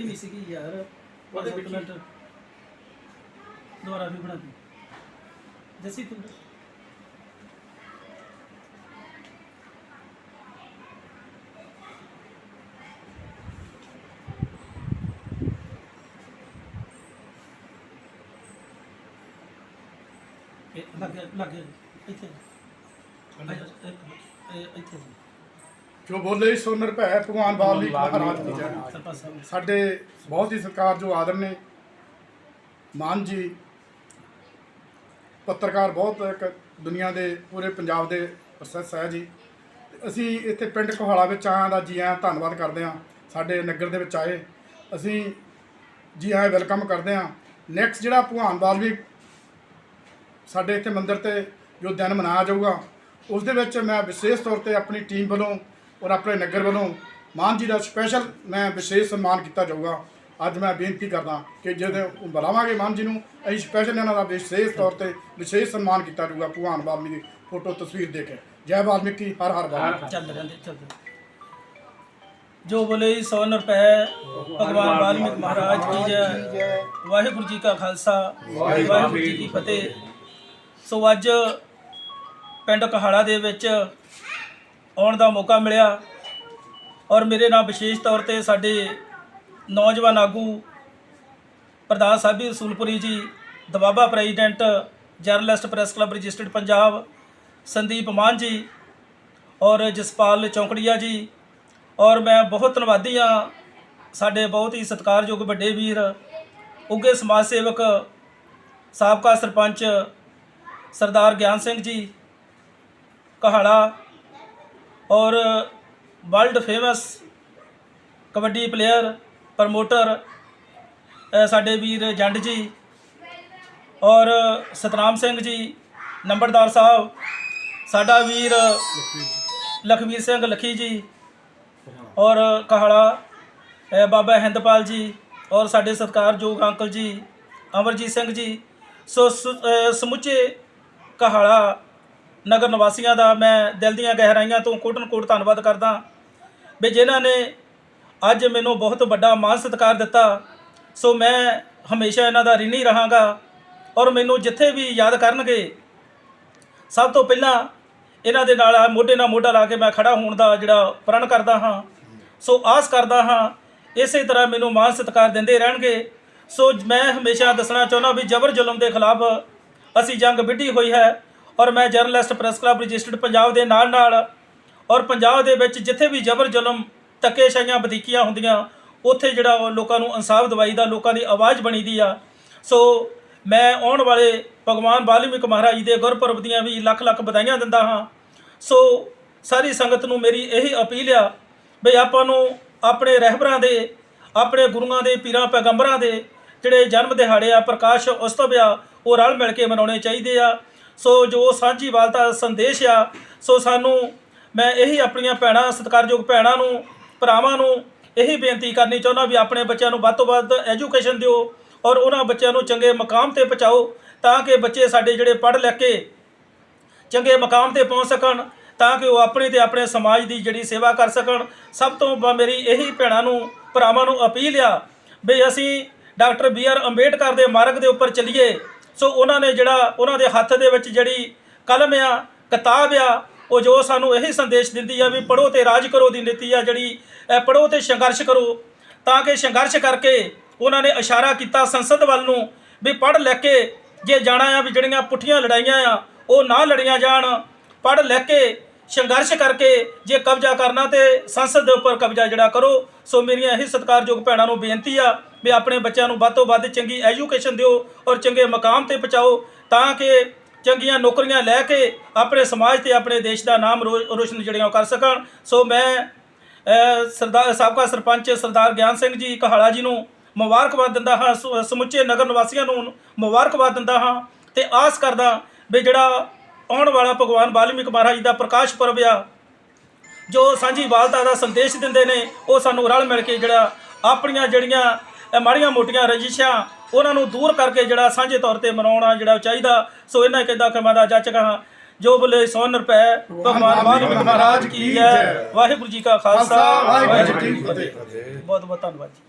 ਖੁੱਲੀ ਨਹੀਂ ਸੀਗੀ ਯਾਰ। ਉਹਦੇ ਉਹਦੇ ਵਿੱਚ ਹੀ। ਮਿੰਟ ਦੁਬਾਰਾ ਵੀ ਬਣਾ ਦੀ। ਜੱਸੀ ਤੂੰ ਇਹ ਲੱਗ ਗਿਆ ਲੱਗ ਗਿਆ। ਇੱਥੇ ਆ। ਜਾ, ਇੱਕ- ਇਹ ਇੱਥੇ ਜੋ ਬੋਲੇ ਸੋ ਨਿਰਭੈ ਭਗਵਾਨ ਵਾਲਮੀਕ ਮਹਾਰਾਜ ਕੀ ਜੈ। ਸਾਡੇ ਬਹੁਤ ਹੀ ਸਤਿਕਾਰ ਜੋ ਆਦਰ ਨੇ ਮਾਨ ਜੀ ਪੱਤਰਕਾਰ ਬਹੁਤ ਇੱਕ ਦੁਨੀਆ ਦੇ ਪੂਰੇ ਪੰਜਾਬ ਦੇ ਪ੍ਰੋਸੈਸ ਹੈ ਜੀ। ਅਸੀਂ ਇੱਥੇ ਪਿੰਡ ਕੋਹਾਲਾ ਵਿੱਚ ਆਇਆਂ ਦਾ ਜੀ ਆਇਆਂ ਧੰਨਵਾਦ ਕਰਦੇ ਹਾਂ। ਸਾਡੇ ਨਗਰ ਦੇ ਵਿੱਚ ਆਏ। ਅਸੀਂ ਜੀ ਆਇਆਂ ਵੈਲਕਮ ਕਰਦੇ ਹਾਂ। ਨੈਕਸਟ ਜਿਹੜਾ ਭਗਵਾਨ ਵਾਲਮੀਕ ਸਾਡੇ ਇੱਥੇ ਮੰਦਿਰ ਤੇ ਜੋ ਦਿਨ ਮਨਾਇਆ ਜਾਊਗਾ ਉਸ ਦੇ ਵਿੱਚ ਮੈਂ ਵਿਸ਼ੇਸ਼ ਤੌਰ ਤੇ ਆਪਣੀ ਟੀਮ ਵੱਲੋਂ ਔਰ ਆਪਣੇ ਨਗਰ ਵੱਲੋਂ ਮਾਨ ਜੀ ਦਾ ਸਪੈਸ਼ਲ ਮੈਂ ਵਿਸ਼ੇਸ਼ ਸਨਮਾਨ ਕੀਤਾ ਜਾਊਗਾ। ਅੱਜ ਮੈਂ ਬੇਨਤੀ ਕਰਦਾ ਕਿ ਜਦੋਂ ਬੁਲਾਵਾਂਗੇ ਮਾਨ ਜੀ ਨੂੰ, ਅਸੀਂ ਸਪੈਸ਼ਲ ਇਹਨਾਂ ਦਾ ਵਿਸ਼ੇਸ਼ ਤੌਰ ਤੇ ਵਿਸ਼ੇਸ਼ ਸਨਮਾਨ ਕੀਤਾ ਜਾਊਗਾ ਭਗਵਾਨ ਵਾਲਮੀਕ ਦੀ ਫੋਟੋ ਤਸਵੀਰ ਦੇ ਕੇ। ਜੈ ਵਾਲਮੀਕੀ, ਹਰ ਹਰ ਵਾਲਮੀਕੀ। ਚੱਲ ਰਹਿੰਦੇ, ਚੱਲਦੇ ਜੋ ਬੋਲੇ ਸੋ ਰੁਪਏ ਭਗਵਾਨ ਵਾਲਮੀਕ ਮਹਾਰਾਜ ਕੀ ਜੈ। ਵਾਹਿਗੁਰੂ ਜੀ ਕਾ ਖਾਲਸਾ, ਵਾਹਿਗੁਰੂ ਜੀ ਕੀ ਫਤਿਹ। ਸੋ ਅੱਜ ਪਿੰਡ ਕਹਾੜਾ ਦੇ ਵਿੱਚ ਆਉਣ ਦਾ ਮੌਕਾ ਮਿਲਿਆ ਔਰ ਮੇਰੇ ਨਾਲ ਵਿਸ਼ੇਸ਼ ਤੌਰ ਤੇ ਸਾਡੇ ਨੌਜਵਾਨ ਆਗੂ ਪ੍ਰਧਾਨ Sahibi Rasulpuri ji Doaba president, journalist press club registered Punjab, Sandeep Mann ji ਔਰ ਜਸਪਾਲ ਚੌਂਕੜੀਆ ਜੀ ਔਰ ਮੈਂ ਬਹੁਤ ਧੰਨਵਾਦੀ ਹਾਂ ਸਾਡੇ ਬਹੁਤ ਹੀ ਸਤਿਕਾਰਯੋਗ ਵੱਡੇ ਵੀਰ ਉੱਗੇ ਸਮਾਜ ਸੇਵਕ, ਸਾਬਕਾ ਸਰਪੰਚ ਸਰਦਾਰ ਗਿਆਨ ਸਿੰਘ ਜੀ, ਕਹਾੜਾ ਔਰ world famous kabaddi player promoter ਸਾਡੇ ਵੀਰ ਜੰਡ ਜੀ ਔਰ ਸਤਨਾਮ ਸਿੰਘ ਜੀ, ਨੰਬਰਦਾਰ ਸਾਹਿਬ, ਸਾਡਾ ਵੀਰ ਲਖਵੀਰ ਸਿੰਘ ਲਖੀ ਜੀ ਔਰ ਕਹਾੜਾ ਬਾਬਾ ਹਿੰਦਪਾਲ ਜੀ ਔਰ ਸਾਡੇ ਸਤਿਕਾਰਯੋਗ ਅੰਕਲ ਜੀ, ਅਮਰਜੀਤ ਸਿੰਘ ਜੀ, ਸੋ ਸ- ਸਮੁੱਚੇ ਕਹਾੜਾ ਨਗਰ ਨਿਵਾਸੀਆਂ ਦਾ ਮੈਂ ਦਿਲ ਦੀਆਂ ਗਹਿਰਾਈਆਂ ਤੋਂ ਕੋਟਨ ਕੋਟ ਧੰਨਵਾਦ ਕਰਦਾ ਵੀ ਜਿਨ੍ਹਾਂ ਨੇ ਅੱਜ ਮੈਨੂੰ ਬਹੁਤ ਵੱਡਾ ਮਾਣ ਸਤਿਕਾਰ ਦਿੱਤਾ। ਸੋ ਮੈਂ ਹਮੇਸ਼ਾ ਇਹਨਾਂ ਦਾ ਰਿਣੀ ਰਹਾਂਗਾ ਔਰ ਮੈਨੂੰ ਜਿੱਥੇ ਵੀ ਯਾਦ ਕਰਨਗੇ, ਸਭ ਤੋਂ ਪਹਿਲਾਂ ਇਹਨਾਂ ਦੇ ਨਾਲ ਮੋਢੇ ਨਾਲ ਮੋਢਾ ਲਾ ਕੇ ਮੈਂ ਖੜਾ ਹੋਣ ਦਾ ਜਿਹੜਾ ਪ੍ਰਣ ਕਰਦਾ ਹਾਂ। ਸੋ ਆਸ ਕਰਦਾ ਹਾਂ ਇਸੇ ਤਰ੍ਹਾਂ ਮੈਨੂੰ ਮਾਣ ਸਤਿਕਾਰ ਦਿੰਦੇ ਰਹਿਣਗੇ। ਸੋ ਮੈਂ ਹਮੇਸ਼ਾ ਦੱਸਣਾ ਚਾਹੁੰਦਾ ਵੀ ਜ਼ਬਰ ਜ਼ੁਲਮ ਦੇ ਖਿਲਾਫ ਅਸੀਂ ਜੰਗ ਵਿੱਢੀ ਹੋਈ ਹੈ। ਔਰ ਮੈਂ journalist press club registered Punjab ਦੇ ਨਾਲ ਨਾਲ ਔਰ ਪੰਜਾਬ ਦੇ ਵਿੱਚ ਜਿੱਥੇ ਵੀ ਜ਼ਬਰ ਜ਼ੁਲਮ ਧੱਕੇਸ਼ਾਹੀਆਂ ਵਧੀਕੀਆਂ ਹੁੰਦੀਆਂ, ਉੱਥੇ ਜਿਹੜਾ ਉਹ ਲੋਕਾਂ ਨੂੰ ਇਨਸਾਫ ਦਿਵਾਈ ਦਾ, ਲੋਕਾਂ ਦੀ ਆਵਾਜ਼ ਬਣੀ ਦੀ ਆ। ਸੋ ਮੈਂ ਆਉਣ ਵਾਲੇ ਭਗਵਾਨ ਵਾਲਮੀਕ ਮਹਾਰਾਜ ਦੇ ਗੁਰਪੁਰਬ ਦੀਆਂ ਵੀ ਲੱਖ ਲੱਖ ਵਧਾਈਆਂ ਦਿੰਦਾ ਹਾਂ। ਸੋ ਸਾਰੀ ਸੰਗਤ ਨੂੰ ਮੇਰੀ ਇਹੀ ਅਪੀਲ ਆ ਵੀ ਆਪਾਂ ਨੂੰ ਆਪਣੇ ਰਹਿਬਰਾਂ ਦੇ, ਆਪਣੇ ਗੁਰੂਆਂ ਦੇ, ਪੀਰਾਂ, ਪੈਗੰਬਰਾਂ ਦੇ ਜਿਹੜੇ ਜਨਮ ਦਿਹਾੜੇ ਆ, ਪ੍ਰਕਾਸ਼ ਉਤਸਵ ਆ, ਉਹ ਰਲ ਮਿਲ ਕੇ ਮਨਾਉਣੇ ਚਾਹੀਦੇ ਆ। ਸੋ ਜੋ ਸਾਂਝੀ ਵਾਲਤਾ ਸੰਦੇਸ਼ ਆ, ਸੋ ਸਾਨੂੰ ਮੈਂ ਇਹੀ ਆਪਣੀਆਂ ਭੈਣਾਂ, ਸਤਿਕਾਰਯੋਗ ਭੈਣਾਂ ਨੂੰ, ਭਰਾਵਾਂ ਨੂੰ ਇਹੀ ਬੇਨਤੀ ਕਰਨੀ ਚਾਹੁੰਦਾ ਵੀ ਆਪਣੇ ਬੱਚਿਆਂ ਨੂੰ ਵੱਧ ਤੋਂ ਵੱਧ ਐਜੂਕੇਸ਼ਨ ਦਿਓ ਔਰ ਉਹਨਾਂ ਬੱਚਿਆਂ ਨੂੰ ਚੰਗੇ ਮਕਾਮ ਤੇ ਪਹੁੰਚਾਓ ਤਾਂ ਕਿ ਬੱਚੇ ਸਾਡੇ ਜਿਹੜੇ ਪੜ੍ਹ ਲਿਖ ਕੇ ਚੰਗੇ ਮਕਾਮ ਤੇ ਪਹੁੰਚ ਸਕਣ, ਤਾਂ ਕਿ ਉਹ ਆਪਣੇ ਤੇ ਆਪਣੇ ਸਮਾਜ ਦੀ ਜਿਹੜੀ ਸੇਵਾ ਕਰ ਸਕਣ। ਸਭ ਤੋਂ ਮੇਰੀ ਇਹੀ ਭੈਣਾਂ ਨੂੰ, ਭਰਾਵਾਂ ਨੂੰ ਅਪੀਲ ਆ ਵੀ ਅਸੀਂ ਡਾਕਟਰ ਬੀ ਆਰ ਅੰਬੇਡਕਰ ਦੇ ਮਾਰਗ ਦੇ ਉੱਪਰ ਚੱਲੀਏ। ਸੋ ਉਹਨਾਂ ਨੇ ਜਿਹੜਾ, ਉਹਨਾਂ ਦੇ ਹੱਥ ਦੇ ਵਿੱਚ ਜਿਹੜੀ ਕਲਮ ਆ, ਕਿਤਾਬ ਆ, ਉਹ ਜੋ ਸਾਨੂੰ ਇਹੀ ਸੰਦੇਸ਼ ਦਿੰਦੀ ਆ ਵੀ ਪੜੋ ਤੇ ਰਾਜ ਕਰੋ ਦੀ ਨੀਤੀ ਆ ਜਿਹੜੀ, ਇਹ ਪੜੋ ਤੇ ਸੰਘਰਸ਼ ਕਰੋ, ਤਾਂ ਕਿ ਸੰਘਰਸ਼ ਕਰਕੇ ਉਹਨਾਂ ਨੇ ਇਸ਼ਾਰਾ ਕੀਤਾ ਸੰਸਦ ਵੱਲ ਨੂੰ ਵੀ ਪੜ੍ਹ ਲੈ ਕੇ ਜੇ ਜਾਣਾ ਆ ਵੀ ਜਿਹੜੀਆਂ ਪੁੱਠੀਆਂ ਲੜਾਈਆਂ ਆ, ਉਹ ਨਾ ਲੜੀਆਂ ਜਾਣ, ਪੜ੍ਹ ਲੈ ਕੇ ਸੰਘਰਸ਼ ਕਰਕੇ ਜੇ ਕਬਜ਼ਾ ਕਰਨਾ ਤੇ ਸੰਸਦ ਦੇ ਉੱਪਰ ਕਬਜ਼ਾ ਜਿਹੜਾ ਕਰੋ। ਸੋ ਮੇਰੀਆਂ ਇਹੀ ਸਤਿਕਾਰਯੋਗ ਭੈਣਾਂ ਨੂੰ ਬੇਨਤੀ ਆ ਵੀ ਆਪਣੇ ਬੱਚਿਆਂ ਨੂੰ ਵੱਧ ਤੋਂ ਵੱਧ ਚੰਗੀ ਐਜੂਕੇਸ਼ਨ ਦਿਓ ਔਰ ਚੰਗੇ ਮਕਾਮ ਤੇ ਪਹੁੰਚਾਓ ਤਾਂ ਕਿ ਚੰਗੀਆਂ ਨੌਕਰੀਆਂ ਲੈ ਕੇ ਆਪਣੇ ਸਮਾਜ ਤੇ ਆਪਣੇ ਦੇਸ਼ ਦਾ ਨਾਮ ਰੋ- ਰੋਸ਼ਨ ਜਿਹੜੀਆਂ ਉਹ ਕਰ ਸਕਣ। ਸੋ ਮੈਂ ਸਰਦਾਰ ਸਾਬਕਾ ਸਰਪੰਚ ਸਰਦਾਰ ਗਿਆਨ ਸਿੰਘ ਜੀ ਕਹਾਲਾ ਜੀ ਨੂੰ ਮੁਬਾਰਕਬਾਦ ਦਿੰਦਾ ਹਾਂ। ਸਮੁ- ਸਮੁੱਚੇ ਨਗਰ ਨਿਵਾਸੀਆਂ ਨੂੰ ਮੁਬਾਰਕਬਾਦ ਦਿੰਦਾ ਹਾਂ ਤੇ ਆਸ ਕਰਦਾ ਵੀ ਜਿਹੜਾ ਆਉਣ ਵਾਲਾ ਭਗਵਾਨ ਵਾਲਮੀਕ ਮਹਾਰਾਜ ਦਾ ਪ੍ਰਕਾਸ਼ ਪੁਰਬ ਆ। ਜੋ ਸਾਂਝੀ ਵਾਲਤਾ ਦਾ ਸੰਦੇਸ਼ ਦਿੰਦੇ ਨੇ ਉਹ ਸਾਨੂੰ ਰਲ ਮਿਲ ਕੇ ਜਿਹੜਾ ਆਪਣੀਆਂ ਜਿਹੜੀਆਂ ਮਾੜੀਆਂ ਮੋਟੀਆਂ ਰਜਿਸ਼ਾਂ ਉਹਨਾਂ ਨੂੰ ਦੂਰ ਕਰਕੇ ਜਿਹੜਾ ਸਾਂਝੇ ਤੌਰ ਤੇ ਮਨਾਉਣਾ ਜਿਹੜਾ ਚਾਹੀਦਾ। ਸੋ ਇਹਨਾਂ ਕਹਿੰਦਾ ਕਿ ਮੈਂ ਦਾ ਜੱਜ ਕਹਾ ਜੋ ਬੋਲੇ ਸੋਨ ਰੁਪਏ ਭਗਵਾਨ ਵਾਲਮੀਕ ਮਹਾਰਾਜ ਕੀ ਜੈ। ਵਾਹਿਗੁਰੂ ਜੀ ਕਾ ਖਾਲਸਾ ਵਾਹਿਗੁਰੂ ਜੀ ਕੀ ਫਤਿਹ। ਬਹੁਤ ਬਹੁਤ ਧੰਨਵਾਦ ਜੀ।